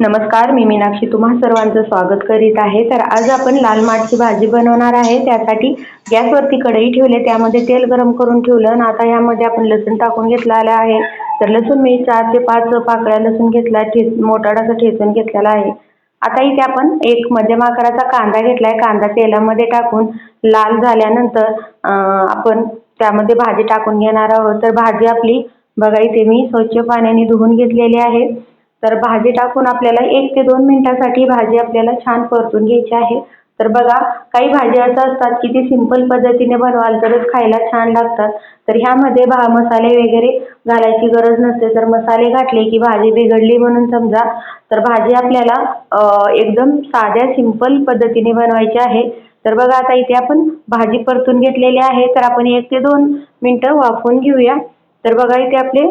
नमस्कार मी मीनाक्षी तुम्हा सर्वांचं स्वागत करीत आहे. तर आज आपण लाल माठची भाजी बनवणार आहे. त्यासाठी गॅसवरती कढई ठेवली त्यामध्ये तेल गरम करून ठेवलं आणि आता यामध्ये आपण लसूण टाकून घेतलेला आहे. तर लसूण मी चार ते पाच पाकळ्या लसूण घेतला ठेच मोठाडासा ठेचून घेतलेला आहे. आता इथे आपण एक मध्यम आकाराचा कांदा घेतलाय. कांदा तेलामध्ये टाकून लाल झाल्यानंतर आपण त्यामध्ये भाजी टाकून घेणार आहोत. तर भाजी आपली बघा इथे मी स्वच्छ पाण्याने धुवून घेतलेली आहे. तर भाजी टाकून आपल्याला एक ते दोन मिनिटासाठी भाजी आपल्याला छान परतून घ्यायची आहे. तर बघा काही भाज्या असं असतात की ती सिंपल पद्धतीने बनवाल तरच खायला छान लागतात. तर ह्यामध्ये भा मसाले वगैरे घालायची गरज नसते. तर मसाले घातले की भाजी बिघडली म्हणून समजा तर भाजी आपल्याला एकदम साध्या सिंपल पद्धतीने बनवायची आहे. तर बघा आता इथे आपण भाजी परतून घेतलेली आहे. तर आपण एक ते दोन मिनटं वाफवून घेऊया. तर बघा इथे आपले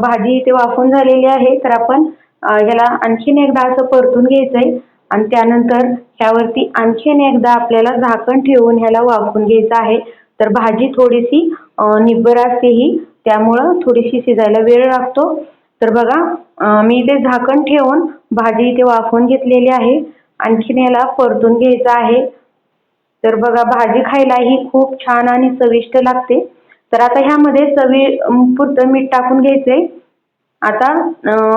भाजी इथे वाफून झालेली आहे. तर आपण ह्याला आणखीन एकदा असं परतून घ्यायचं आहे आणि त्यानंतर ह्यावरती आणखीन एकदा आपल्याला झाकण ठेवून ह्याला वाफवून घ्यायचं आहे. तर भाजी थोडीशी निब्बर असते ही त्यामुळं थोडीशी शिजायला वेळ लागतो. तर बघा मी इथे झाकण ठेवून भाजी इथे वाफवून घेतलेली आहे. आणखीन याला परतून घ्यायचं आहे. तर बघा भाजी खायला ही खूप छान आणि चविष्ट लागते. तर आता ह्यामध्ये चवी पुरतं मीठ टाकून घ्यायचंय. आता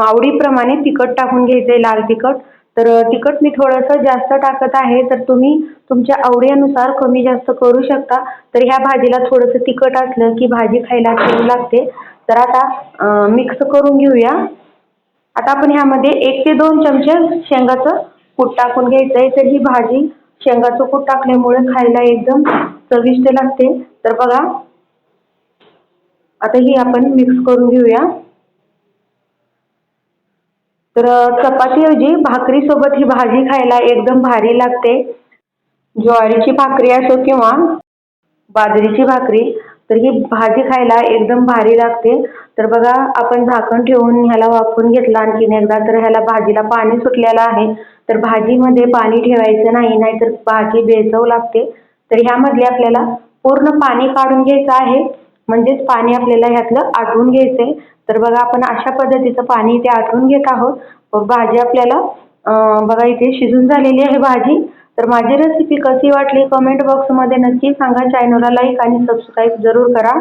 आवडीप्रमाणे तिखट टाकून घ्यायचं आहे लाल तिखट. तर तिखट मी थोडंसं जास्त टाकत आहे तर तुम्ही तुमच्या आवडीनुसार कमी जास्त करू शकता. तर ह्या भाजीला थोडंसं तिखट असलं की भाजी खायला चव लागते. तर आता मिक्स करून घेऊया. आता आपण ह्यामध्ये एक ते दोन चमचे शेंगाचं कूट टाकून घ्यायचं आहे तर ही भाजी शेंगाचं कूट टाकल्यामुळे खायला एकदम चविष्ट लागते. तर बघा. आता ही आपण मिक्स करून घेऊया. तर चपातीऐवजी भाकरीसोबत ही भाजी खायला एकदम भारी लागते. ज्वारीची भाकरी असो किंवा बाजरीची भाकरी तर ही भाजी खायला एकदम भारी लागते. तर बघा आपण झाकण ठेवून ह्याला वाफवून घेतलं आणखीन एकदा तर ह्याला भाजीला पाणी सुटलेलं आहे. तर भाजीमध्ये पाणी ठेवायचं नाही नाहीतर भाजी बेचव लागते. तर ह्यामधले आपल्याला पूर्ण पाणी काढून घ्यायचं आहे. म्हणजेच पाणी आपल्याला ह्यातलं आटवून घ्यायचंय. तर बघा आपण अशा पद्धतीचं पाणी इथे आटवून घेत आहोत. भाजी आपल्याला बघा इथे शिजून झालेली आहे भाजी. तर माझी रेसिपी कशी वाटली कमेंट बॉक्समध्ये नक्की सांगा. चॅनलला लाईक आणि सबस्क्राईब जरूर करा.